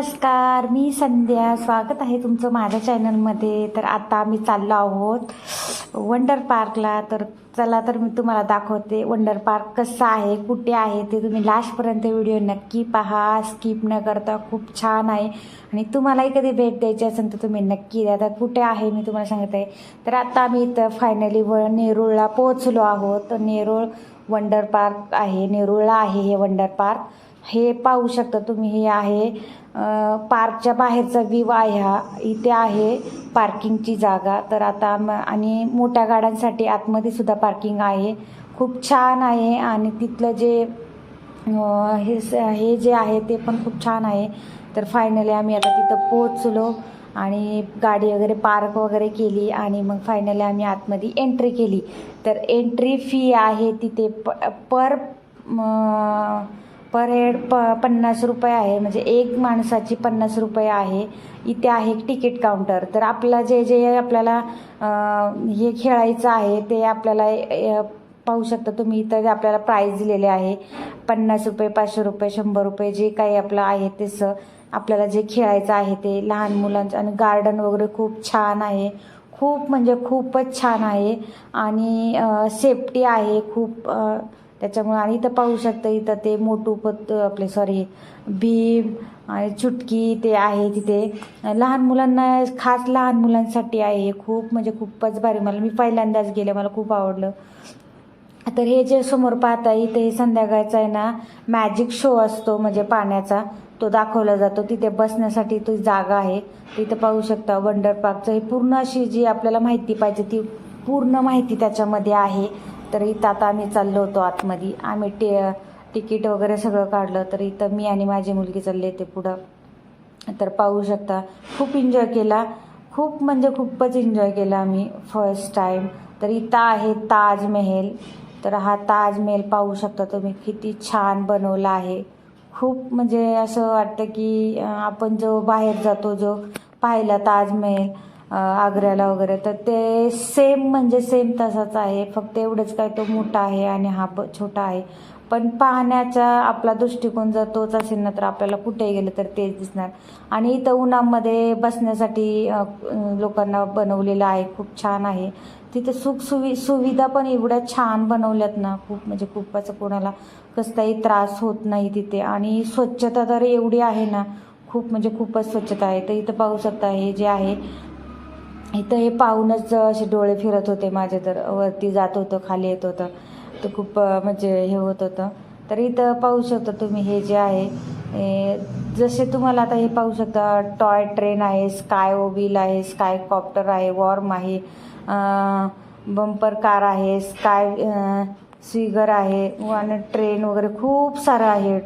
नमस्कार मी संध्या. स्वागत आहे तुमचं माझ्या चॅनलमध्ये. तर आता आम्ही चाललो आहोत वंडर पार्कला तर चला तर मी तुम्हाला दाखवते वंडर पार्क कसं आहे कुठे आहे ते तुम्ही लास्टपर्यंत व्हिडिओ नक्की पहा. स्किप न करता खूप छान आहे. आणि तुम्हालाही कधी भेट द्यायची असेल तर तुम्ही नक्की द्या. तर कुठे आहे मी तुम्हाला सांगत. आहे तर आता आम्ही इथं फायनली व नेरूळला पोहोचलो आहोत. तर नेरूळ वंडर पार्क आहे. नेरूळला आहे हे वंडर पार्क हे पाहू शकता तुम्ही हे आहे पार्कच्या बाहेरचा व्ह्यू आहे हा. इथे आहे पार्किंगची जागा. तर आता म- आणि मोठ्या गाड्यांसाठी आतमध्ये सुद्धा पार्किंग आहे. खूप छान आहे आणि तिथलं जे हे स- हे जे आहे ते पण खूप छान आहे. तर फायनली आम्ही आता तिथं पोहोचलो आणि गाडी वगैरे पार्क वगैरे केली आणि मग फायनली आम्ही आतमध्ये एंट्री केली. तर एंट्री फी आहे तिथे प पर म, पर हेड प पन्नास रुपये आहे. म्हणजे एक माणसाची पन्नास रुपये आहे. इथे आहे तिकीट काउंटर तर आपलं जे जे आपल्याला हे खेळायचं आहे ते आपल्याला पाहू शकता तुम्ही. इथं आपल्याला प्राईज दिलेले आहे पन्नास रुपये पाचशे रुपये शंभर रुपये जे काही आपलं आहे तसं आपल्याला जे खेळायचं आहे ते लहान मुलांचं. आणि गार्डन वगैरे खूप छान आहे. खूप म्हणजे खूपच छान आहे. आणि सेफ्टी आहे. खूप त्याच्यामुळे आणि इथं पाहू शकता इथं ते मोटू पत आपले सॉरी भीम आणि चुटकी ते आहे तिथे. लहान मुलांना खास लहान मुलांसाठी आहे हे खूप म्हणजे खूपच भारी. मला मी पहिल्यांदाच गेले मला खूप आवडलं. तर हे जे समोर पाहता इथे हे संध्याकाळचा आहे ना मॅजिक शो असतो म्हणजे पाण्याचा. तो दाखवला जातो. तिथे बसण्यासाठी तो जागा आहे. तिथे पाहू शकता वंडर पार्कचं हे पूर्ण अशी जी आपल्याला माहिती पाहिजे ती पूर्ण माहिती त्याच्यामध्ये आहे. तर इथं आता आम्ही चाललो होतो आतमध्ये. आम्ही टे तिकीट वगैरे सगळं काढलं तर इथं मी आणि माझी मुलगी चालले ते पुढं. तर पाहू शकता खूप एन्जॉय केला. खूप म्हणजे खूपच एन्जॉय केला आम्ही फर्स्ट टाईम तर इथं आहे ताजमहल. तर हा ताजमहल पाहू शकता तुम्ही किती छान बनवला आहे. खूप म्हणजे असं वाटतं की आपण जो बाहेर जातो जो पाहिला ताजमहल आग्र्याला वगैरे. तर ते सेम म्हणजे सेम तसाच आहे. फक्त एवढंच काय तो मोठा आहे आणि हा ब छोटा आहे. पण पाहण्याचा आपला दृष्टिकोन जर तोच असेल ना तर आपल्याला कुठेही गेलं तर तेच दिसणार. आणि इथं उन्हामध्ये बसण्यासाठी लोकांना बनवलेलं आहे. खूप छान आहे. तिथे सुख सुवि सुविधा पण एवढ्या छान बनवल्यात ना. खूप म्हणजे खूपच कोणाला कसलाही त्रास होत नाही तिथे. आणि स्वच्छता तर एवढी आहे ना खूप म्हणजे खूपच स्वच्छता आहे. तर इथं पाहू शकता हे जे आहे इथं हे पाहूनच असे डोळे फिरत होते माझे तर वरती जात होतं खाली येत होतं. तर खूप म्हणजे हे होत होतं. तर इथं पाहू शकता तुम्ही हे जे आहे जसे तुम्हाला आता हे पाहू शकता टॉय ट्रेन आहे स्काय ओव्हिल आहे स्काय कॉप्टर आहे वॉर्म आहे बंपर कार आहे स्काय स्विगर आहे आणि ट्रेन वगैरे खूप सारं आहे.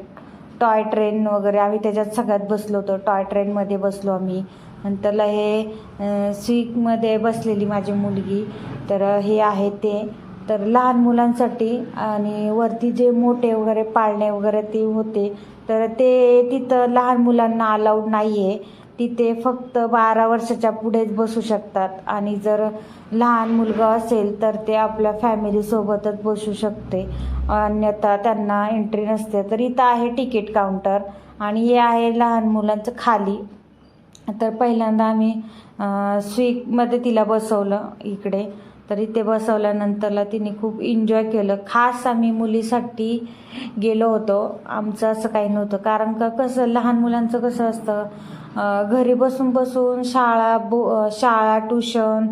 टॉय ट्रेन वगैरे आम्ही त्याच्यात सगळ्यात बसलो होतो. टॉय ट्रेनमध्ये बसलो आम्ही. नंतरला हे स्वीकमध्ये बसलेली माझी मुलगी. तर हे आहे ते. तर लहान मुलांसाठी आणि वरती जे मोठे वगैरे पाळणे वगैरे ते होते. तर ते तिथं लहान मुलांना अलाउड नाही आहे तिथे फक्त बारा वर्षाच्या पुढेच बसू शकतात. आणि जर लहान मुलगा असेल तर ते आपल्या फॅमिलीसोबतच बसू शकते. अन्यथा त्यांना एंट्री नसते. तर इथं आहे तिकीट काउंटर आणि हे आहे लहान मुलांचं खाली. तर पहिल्यांदा आम्ही अं, तिला बसवलं इकडे. तर इथे बसवल्यानंतरला तिने खूप एन्जॉय केलं. खास आम्ही मुलीसाठी गेलो होतो. आमचं असं काही नव्हतं. कारण का कसं लहान मुलांचं कसं असतं घरी बसून बसून शाळा बो शाळा ट्युशन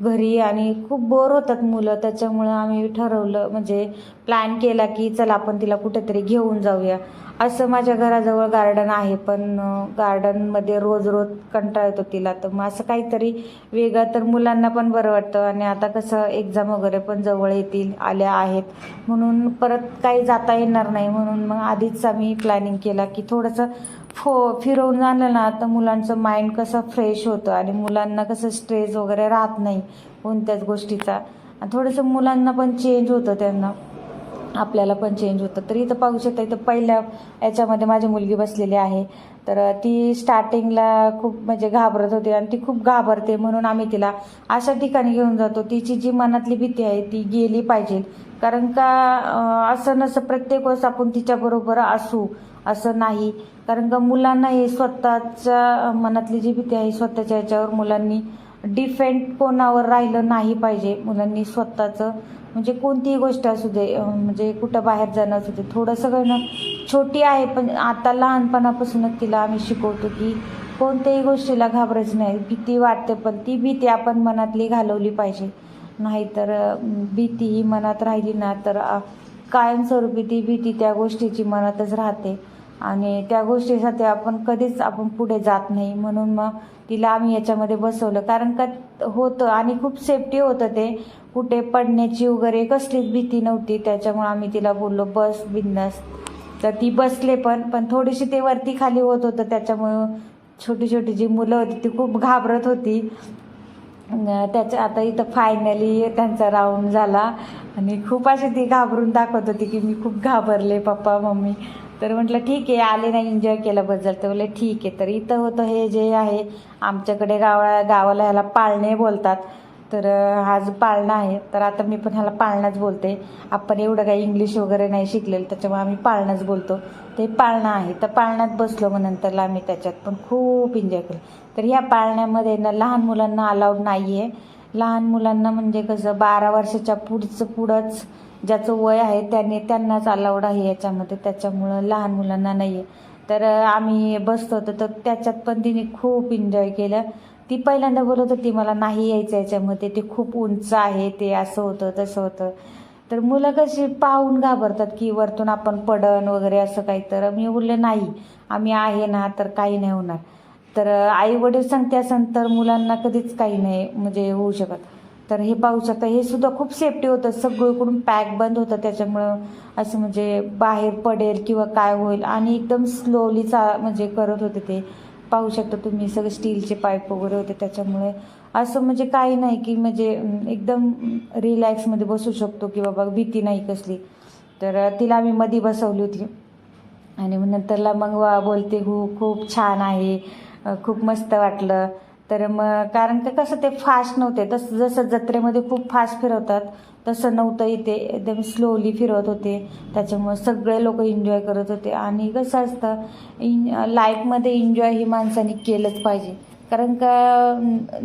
घरी आणि खूप बोर होतात मुलं. त्याच्यामुळं आम्ही ठरवलं म्हणजे प्लॅन केला की चला आपण तिला कुठेतरी घेऊन जाऊया. असं माझ्या घराजवळ गार्डन आहे पण गार्डनमध्ये रोज रोज कंटाळ येतो तिला. तर मग असं काहीतरी वेगळं तर मुलांना पण बरं वाटतं. आणि आता कसं एक्झाम वगैरे पण जवळ येतील आल्या आहेत. म्हणून परत काही जाता येणार नाही. म्हणून मग आधीच आम्ही प्लॅनिंग केला की थोडंसं फो फिरवून आलं ना तर मुलांचं माइंड कसं फ्रेश होतं. आणि मुलांना कसं स्ट्रेस वगैरे राहत नाही कोणत्याच गोष्टीचा. थोडंसं मुलांना पण चेंज होतं त्यांना. आपल्याला पण चेंज होतं. तर इथं पाहू शकता इथं पहिल्या याच्यामध्ये माझी मुलगी बसलेली आहे. तर ती स्टार्टिंगला खूप म्हणजे घाबरत होती आणि ती खूप घाबरते म्हणून आम्ही तिला अशा ठिकाणी घेऊन जातो. तिची जी मनातली भीती आहे ती गेली पाहिजे. कारण का असं नसं प्रत्येक वेळेस आपण तिच्याबरोबर असू असं नाही. कारण का मुलांना हे स्वतःच्या मनातली जी भीती आहे स्वतःच्या याच्यावर मुलांनी डिफेंड कोणावर राहिलं नाही पाहिजे. मुलांनी स्वतःचं म्हणजे कोणतीही गोष्ट असू दे म्हणजे कुठं बाहेर जाणं असू दे थोडंसं करणं. छोटी आहे पण आता लहानपणापासूनच तिला आम्ही शिकवतो की कोणत्याही गोष्टीला घाबरायचं नाही. भीती वाटते पण ती भीती आपण मनातली घालवली पाहिजे. नाहीतर भीती ही मनात राहिली ना तर कायमस्वरूपी ती भीती त्या गोष्टीची मनातच राहते. आणि त्या गोष्टीसाठी आपण कधीच आपण पुढे जात नाही. म्हणून मग तिला आम्ही याच्यामध्ये बसवलं. कारण का होतं आणि खूप सेफ्टी होतं ते. कुठे पडण्याची वगैरे कसलीच भीती नव्हती. त्याच्यामुळे आम्ही तिला बोललो बस बिंदास. तर ती बसले पण पण थोडीशी ते वरती खाली होत होतं. त्याच्यामुळं छोटी छोटी जी मुलं होती ती खूप घाबरत होती. त्याच्या आता इथं फायनली त्यांचा राऊंड झाला. आणि खूप अशी ती घाबरून दाखवत होती की मी खूप घाबरले पप्पा मम्मी. तर म्हटलं ठीक आहे आले नाही एन्जॉय केल्याबद्दल. तर म्हटलं ठीक आहे. तर इथं होतं हे जे आहे आमच्याकडे गावा गावाला ह्याला पाळणे बोलतात. तर हा जो पाळणा आहे. तर आता मी पण ह्याला पाळणाच बोलते. आपण एवढं काही इंग्लिश वगैरे नाही शिकलेलं त्याच्यामुळे आम्ही पाळणाच बोलतो. ते पाळणा आहे. तर पाळण्यात बसलो मग नंतरला आम्ही त्याच्यात पण खूप एन्जॉय केलं. तर ह्या पाळण्यामध्ये ना लहान मुलांना अलाउड नाही आहे लहान मुलांना म्हणजे कसं बारा वर्षाच्या पुढचं पुढंच ज्याचं वय आहे त्याने त्यांनाच अलाउड आहे याच्यामध्ये. त्याच्यामुळं लहान मुलांना नाही आहे तर आम्ही बसतो होतो तर त्याच्यात पण तिने खूप एन्जॉय केलं. ती पहिल्यांदा बोलत होती मला नाही यायचं याच्यामध्ये ते खूप उंच आहे ते असं होतं तसं होतं. तर मुलं कशी पाहून घाबरतात की वरतून आपण पडण वगैरे असं काही तर मी बोलले नाही आम्ही आहे ना तर काही नाही होणार. तर आई वडील सांगते असं तर मुलांना कधीच काही नाही म्हणजे होऊ शकत. तर हे पाहू शकता हे सुद्धा खूप सेफ्टी होतं सगळीकडून पॅक बंद होतं त्याच्यामुळं असं म्हणजे बाहेर पडेल किंवा काय होईल आणि एकदम स्लोली चा म्हणजे करत होते ते. पाहू शकता तुम्ही सगळे स्टीलचे पाईप वगैरे होते त्याच्यामुळे. असं म्हणजे काही नाही की म्हणजे एकदम रिलॅक्समध्ये बसू शकतो की बाबा भीती नाही कसली. तर तिला आम्ही मधी बसवली होती. आणि मग नंतरला मग वा बोलते हो खूप छान आहे. खूप मस्त वाटलं. तर मग कारण का कसं ते फास्ट नव्हते तसं जसं जत्रेमध्ये खूप फास्ट फिरवतात तसं नव्हतं इथे. एकदम स्लोली फिरवत होते. त्याच्यामुळे सगळे लोक एन्जॉय करत होते. आणि कसं असतं इन लाईफमध्ये एन्जॉय ही माणसाने केलंच पाहिजे. कारण का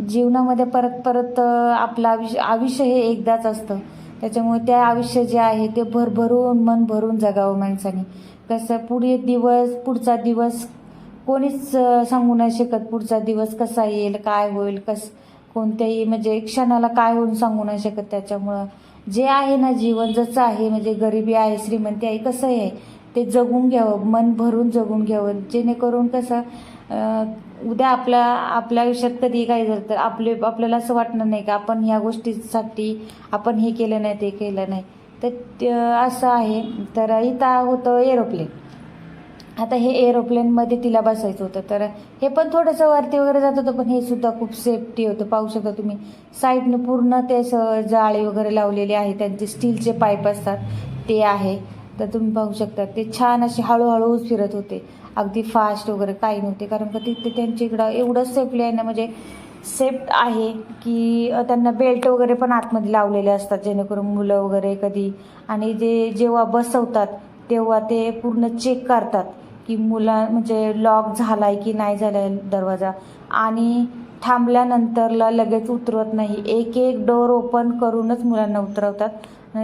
जीवनामध्ये परत परत आपलं आयुष्य आयुष्य हे एकदाच असतं. त्याच्यामुळे त्या आयुष्य जे आहे ते भरभरून मन भरून जगावं माणसाने. कसं पुढे दिवस पुढचा दिवस कोणीच सांगू नाही शकत पुढचा दिवस कसा येईल काय होईल कसं कोणत्याही म्हणजे क्षणाला काय होऊन सांगू नाही शकत त्याच्यामुळं. जे आहे ना जीवन जसं आहे म्हणजे गरिबी आहे श्रीमंती आहे कसं आहे ते जगून घ्यावं मन भरून जगून घ्यावं. जेणेकरून कसं उद्या आपल्या आपल्या आयुष्यात कधी काही झालं तर आपले आपल्याला असं वाटणार नाही का आपण ह्या गोष्टीसाठी आपण हे केलं नाही ते केलं नाही. तर असं आहे. तर इथं होतं एरोप्लेन. आता हे एरोप्लेनमध्ये तिला बसायचं होतं. तर हे पण थोडंसं वरती वगैरे जात होतं पण हे सुद्धा खूप सेफ्टी होतं. पाहू शकता तुम्ही साईडनं पूर्ण ते जाळी वगैरे लावलेली आहे. त्यांचे स्टीलचे पाईप असतात ते आहे. तर तुम्ही पाहू शकता ते छान असे हळूहळूच फिरत होते. अगदी फास्ट वगैरे काही नव्हते कारण का तिथे त्यांच्या इकडं एवढं सेफली आहे ना म्हणजे सेफ्ट आहे की त्यांना बेल्ट वगैरे पण आतमध्ये लावलेले असतात जेणेकरून मुलं वगैरे कधी आणि जे जेव्हा बसवतात तेव्हा ते पूर्ण चेक करतात. की मुला म्हणजे लॉक झालाय की नाही झालाय दरवाजा. आणि थांबल्यानंतरला लगेच उतरवत नाही. एक एक डोर ओपन करूनच मुलांना उतरवतात.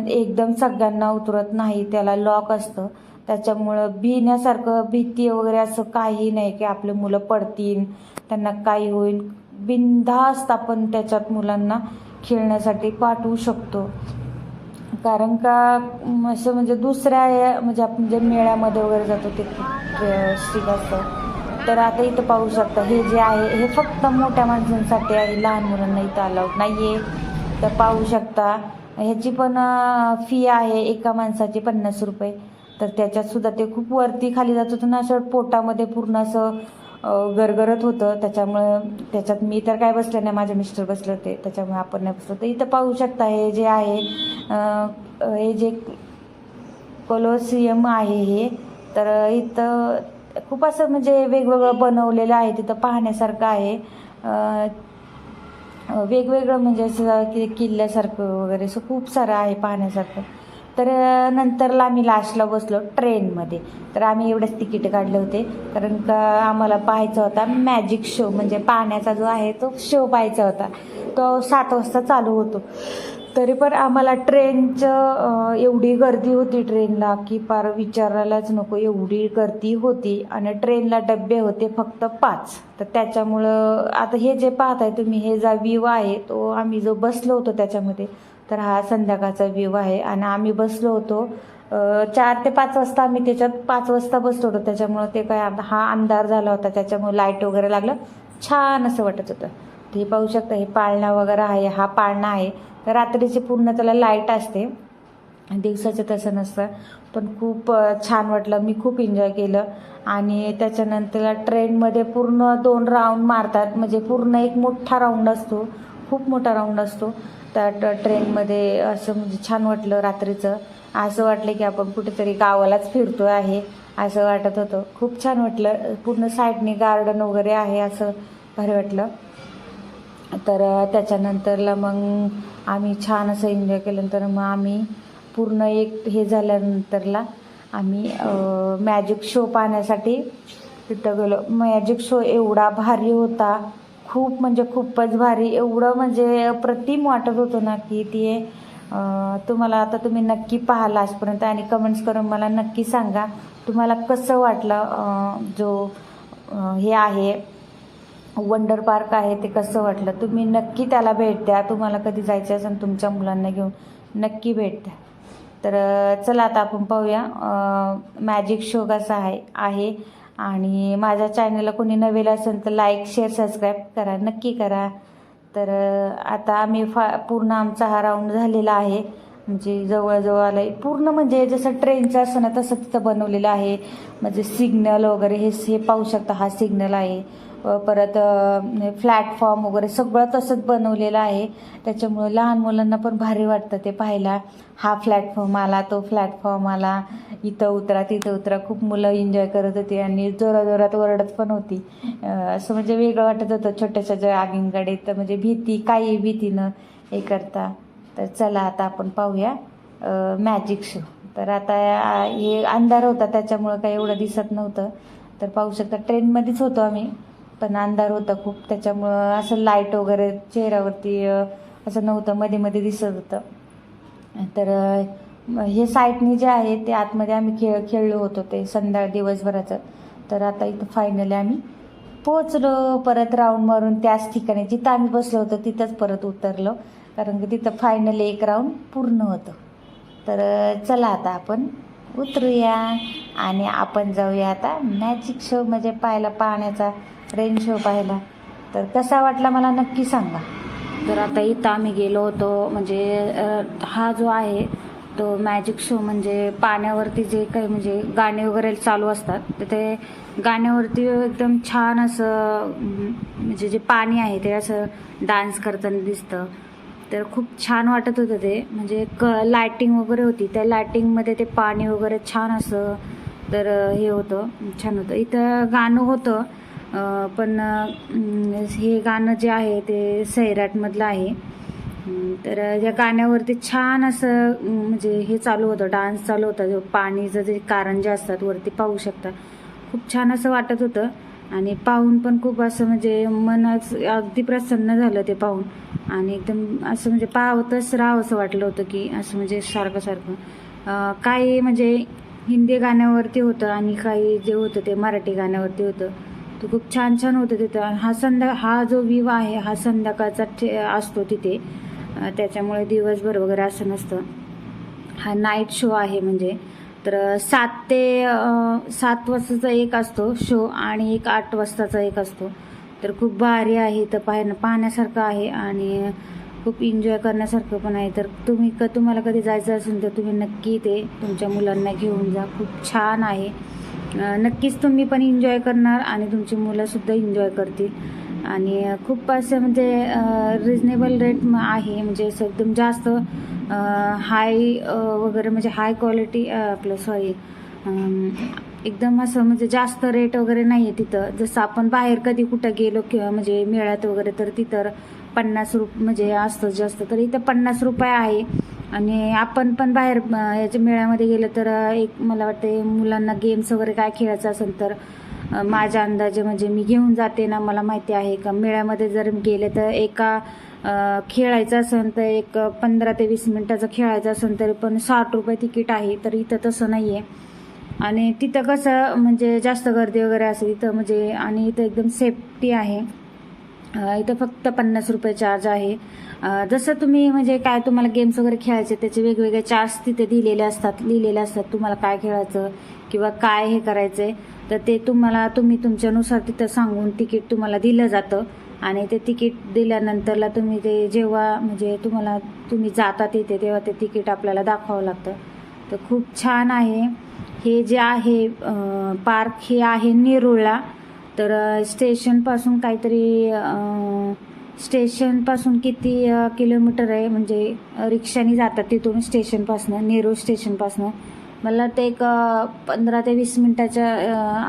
एकदम सगळ्यांना उतरत नाही. त्याला लॉक असतं. त्याच्यामुळं भिण्यासारखं भीती वगैरे असं काही नाही की आपले मुलं पडतील त्यांना काही होईल. बिनधास्त आपण त्याच्यात मुलांना खेळण्यासाठी पाठवू शकतो. कारण का असं म्हणजे दुसऱ्या म्हणजे आपण जे मेळ्यामध्ये वगैरे जातो ते खूप असतं तर आता इथं पाहू शकता हे जे आहे हे फक्त मोठ्या माणसांसाठी आहे. लहान मुलांना इथं अलाउड नाही आहे तर पाहू शकता ह्याची पण फी आहे एका माणसाची पन्नास रुपये. तर त्याच्यात सुद्धा ते खूप वरती खाली जात होतं ना असं पोटामध्ये पूर्ण असं गरगरत होतं. त्याच्यामुळं त्याच्यात मी तर काय बसले नाही माझे मिस्टर बसले होते. त्याच्यामुळे आपण नाही बसलो. तर इथं पाहू शकता हे जे आहे हे जे कोलोसियम आहे हे तर इथं खूप असं म्हणजे वेगवेगळं बनवलेलं आहे. तिथं पाहण्यासारखं आहे. वेगवेगळं म्हणजे असं किल्ल्यासारखं वगैरे असं खूप सारं आहे पाहण्यासारखं. तर नंतरला आम्ही लास्टला बसलो ट्रेनमध्ये. तर आम्ही एवढेच तिकीट काढले होते. कारण का आम्हाला पाहायचा होता मॅजिक शो म्हणजे पाण्याचा जो आहे तो शो पाहायचा होता. तो सात वाजता चालू होतो. तरी पण आम्हाला ट्रेनचं एवढी गर्दी होती ट्रेनला की पार विचारायलाच नको. एवढी गर्दी होती आणि ट्रेनला डबे होते फक्त पाच. तर त्याच्यामुळं आता हे जे पाहताय तुम्ही हे जा व्ह्यू आहे तो आम्ही जो बसलो होतो त्याच्यामध्ये तर हा संध्याकाळचा व्ह्यू आहे. आणि आम्ही बसलो होतो चार ते पाच वाजता आम्ही त्याच्यात पाच वाजता बसलो होतो. त्याच्यामुळं ते काय हा अंधार झाला होता. त्याच्यामुळे लाइट वगैरे लागलं. छान असं वाटत होतं. तर हे पाहू शकता हे पाळणा वगैरे आहे हा पाळणा आहे. तर रात्रीची पूर्ण त्याला लाइट असते. दिवसाचं तसं नसतं. पण खूप छान वाटलं. मी खूप एन्जॉय केलं. आणि त्याच्यानंतर ट्रेनमध्ये पूर्ण दोन राऊंड मारतात. म्हणजे पूर्ण एक मोठा राऊंड असतो. खूप मोठा राऊंड असतो. त्या ट्रेनमध्ये असं म्हणजे छान वाटलं रात्रीचं. असं वाटलं की आपण कुठेतरी गावालाच फिरतो आहे असं वाटत होतं. खूप छान वाटलं. पूर्ण साईडने गार्डन वगैरे आहे असं भारी वाटलं. तर त्याच्यानंतरला मग आम्ही छान असं एन्जॉय केल्यानंतर मग आम्ही पूर्ण एक हे झाल्यानंतरला आम्ही मॅजिक शो पाहण्यासाठी तिथं गेलो. मॅजिक शो एवढा भारी होता. खूप म्हणजे खूपच भारी. एवढं म्हणजे अप्रतिम वाटत होतं ना की ते तुम्हाला आता तुम्ही नक्की पाहाल आजपर्यंत आणि कमेंट्स करून मला नक्की सांगा. तुम्हाला कसं वाटलं जो हे आहे वंडर पार्क आहे ते कसं वाटलं? तुम्ही नक्की त्याला भेट द्या. तुम्हाला कधी जायचं असेल तुमच्या मुलांना घेऊन नक्की भेट द्या. तर चला आता आपण पाहूया. मॅजिक शो कसा आहे आहे. आणि माझ्या चॅनलला कोणी नवीन असेल तर लाईक शेअर सबस्क्राईब करा. नक्की करा. तर आता आम्ही फा पूर्ण आमचा हा राऊंड झालेला आहे. म्हणजे जवळजवळ आलं आहे पूर्ण म्हणजे जसं ट्रेनचं असं ना तसं तिथं बनवलेलं आहे. म्हणजे सिग्नल वगैरे हे हे पाहू शकता हा सिग्नल आहे. परत फ्लॅटफॉर्म म्हणजे वगैरे सगळं तसंच बनवलेलं आहे. त्याच्यामुळे लहान मुलांना पण भारी वाटतं ते पाहायला. हा प्लॅटफॉर्म आला तो प्लॅटफॉर्म आला. इथं उतरा तिथं उतरा. खूप मुलं एन्जॉय करत होती आणि जोराजोरात ओरडत पण होती. असं म्हणजे वेगळं वाटत होतं छोट्याशा जॉगिंगकडे तर म्हणजे भीती काही भीतीनं हे करता. तर चला आता आपण पाहूया मॅजिक शो तर आता हे अंधार होता त्याच्यामुळं काही एवढं दिसत नव्हतं. तर पाहू शकता ट्रेनमध्येच होतो आम्ही. पण अंधार होता खूप त्याच्यामुळं असं लाइट वगैरे चेहऱ्यावरती असं नव्हतं मध्ये मध्ये दिसत होतं. तर हे साईटनी जे आहे ते आतमध्ये आम्ही खेळ खेळलो होतो ते संध्या दिवसभराचं. तर आता इथं फायनली आम्ही पोचलो परत राऊंड मारून त्याच ठिकाणी. जिथं आम्ही बसलो होतो तिथंच परत उतरलो. कारण की तिथं फायनली एक राऊंड पूर्ण होतं. तर चला आता आपण उतरूया आणि आपण जाऊया आता मॅजिक शो म्हणजे पाहायला पाहण्याचा रेन शो पाहायला तर कसा वाटला मला नक्की सांगा. तर आता इथं आम्ही गेलो होतो म्हणजे हा जो आहे तो मॅजिक शो म्हणजे पाण्यावरती जे काही म्हणजे गाणे वगैरे चालू असतात तर ते गाण्यावरती एकदम छान असं म्हणजे जे पाणी आहे ते असं डान्स करताना दिसतं. तर खूप छान वाटत होतं ते. म्हणजे क लायटिंग वगैरे होती. त्या लायटिंगमध्ये ते पाणी वगैरे छान असं तर हे होतं छान होतं. इथं गाणं होतं पण हे गाणं जे आहे ते सैराटमधलं आहे. तर या गाण्यावरती छान असं म्हणजे हे चालू होतं डान्स चालू होता. जो पाणीचं जे कारंजे असतात वरती पाहू शकता. खूप छान असं वाटत होतं. आणि पाहून पण खूप असं म्हणजे मन अगदी प्रसन्न झालं ते पाहून. आणि एकदम असं म्हणजे पाहतच राहावंसं वाटलं होतं की असं म्हणजे सारखं सारखं. काही म्हणजे हिंदी गाण्यावरती होतं आणि काही जे होतं ते मराठी गाण्यावरती होतं. तो खूप छान छान होतं तिथं. हा संध्या हा जो व्ह्यू आहे हा संध्याकाळचा ठे असतो तिथे. त्याच्यामुळे दिवसभर वगैरे असं नसतं. हा नाईट शो आहे म्हणजे. तर सात ते सात वाजताचा एक असतो शो आणि एक आठ वाजताचा एक असतो. तर खूप भारी आहे तर पाहण्या पाहण्यासारखं आहे आणि खूप एन्जॉय करण्यासारखं पण आहे. तर तुम्ही क तुम्हाला कधी जायचं असेल तर तुम्ही नक्की ते तुमच्या मुलांना घेऊन जा. खूप छान आहे. नक्कीच तुम्ही पण एन्जॉय करणार आणि तुमची मुलंसुद्धा एन्जॉय करतील. आणि खूप असं म्हणजे रिजनेबल रेट आहे. म्हणजे असं एकदम जास्त हाय वगैरे म्हणजे हाय क्वालिटी आपलं सॉरी एकदम असं म्हणजे जास्त रेट वगैरे नाही आहे तिथं. जसं आपण बाहेर कधी कुठं गेलो किंवा म्हणजे मेळ्यात वगैरे तर तिथं पन्नास रुप म्हणजे असतं जास्त. तर इथं पन्नास रुपये आहे. आणि आपण पण बाहेर याच्या मेळ्यामध्ये गेलं तर एक मला वाटते मुलांना गेम्स वगैरे काय खेळायचं असेल तर माझ्या अंदाजे म्हणजे मी घेऊन जाते ना मला माहिती आहे का? मेळ्यामध्ये जर गेले तर एका खेळायचं असेल तर एक पंधरा ते वीस मिनिटाचं खेळायचं असेल तरी पण साठ रुपये तिकीट आहे तर इथं तसं नाही आहे आणि तिथं कसं म्हणजे जास्त गर्दी वगैरे असते तिथं म्हणजे आणि इथं एकदम सेफ्टी आहे. इथं फक्त पन्नास रुपये चार्ज आहे. जसं तुम्ही म्हणजे काय तुम्हाला गेम्स वगैरे खेळायचे त्याचे वेगवेगळे चार्ज तिथे दिलेले असतात लिहिलेले असतात. तुम्हाला काय खेळायचं किंवा काय हे करायचं तर ते तुम्हाला तुम्ही तुमच्यानुसार तिथं सांगून तिकीट तुम्हाला दिलं जातं. आणि ते तिकीट दिल्यानंतरला तुम्ही ते जेव्हा म्हणजे तुम्हाला तुम्ही जाता तिथे तेव्हा ते तिकीट आपल्याला दाखवावं लागतं. तर खूप छान आहे. हे जे आहे पार्क हे आहे नेरूळला. तर स्टेशनपासून काहीतरी स्टेशनपासून किती किलोमीटर आहे? म्हणजे रिक्षाने जातात तिथून स्टेशनपासनं नेरूळ स्टेशनपासनं. मला ते एक पंधरा ते वीस मिनिटाच्या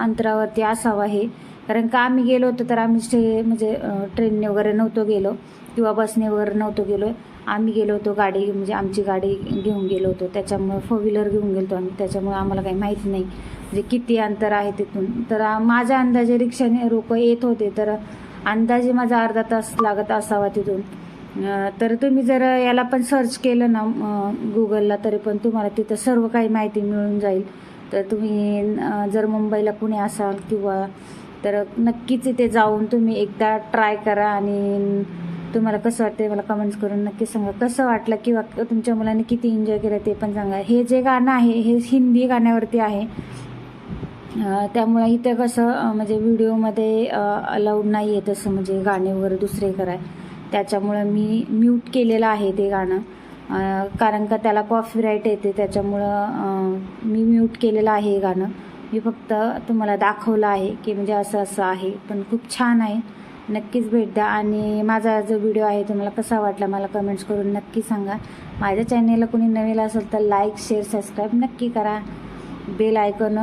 अंतरावरती असावं आहे कारण का आम्ही गेलो होतो तर आम्ही स्टे म्हणजे ट्रेनने वगैरे नव्हतो गेलो किंवा बसने वगैरे नव्हतो गेलो. आम्ही गेलो होतो गाडी म्हणजे आमची गाडी घेऊन गेलो होतो. त्याच्यामुळे फोर व्हीलर घेऊन गेलो आम्ही. त्याच्यामुळे आम्हाला काही माहीत नाही. म्हणजे किती अंतर आहे तिथून. तर माझ्या अंदाजे रिक्षाने लोक येत होते. तर अंदाजे माझा अर्धा तास लागत असावा तिथून. तर तुम्ही जर याला पण सर्च केलं ना गुगलला तरी पण तुम्हाला तिथं सर्व काही माहिती मिळून जाईल. तर तुम्ही जर मुंबईला पुणे असाल किंवा तर नक्कीच इथे जाऊन तुम्ही एकदा ट्राय करा आणि तुम्हाला कसं वाटतं मला कमेंट्स करून नक्की सांगा. कसं वाटलं किंवा तुमच्या मुलांनी किती एन्जॉय केलं ते पण सांगा. हे जे गाणं आहे हे हिंदी गाण्यावरती आहे. त्यामुळे इथं कसं म्हणजे व्हिडिओमध्ये अलाउड नाही आहे तसं म्हणजे गाणे वगैरे दुसरे कराय. त्याच्यामुळं मी म्यूट केलेलं आहे ते गाणं. कारण का त्याला कॉफीराईट येते त्याच्यामुळं मी म्यूट केलेलं आहे हे गाणं. मी फक्त तुम्हाला दाखवलं आहे की म्हणजे असं असं आहे. पण खूप छान आहे. नक्कीच भेट द्या. आणि माझा जो व्हिडिओ आहे तुम्हाला कसा वाटला मला कमेंट्स करून नक्की सांगा. माझ्या चॅनेलला कोणी नवीन असेल तर लाईक शेअर सबस्क्राईब नक्की करा. बेल आयकॉन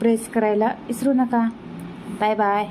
प्रेस करायला विसरू नका. Bye bye.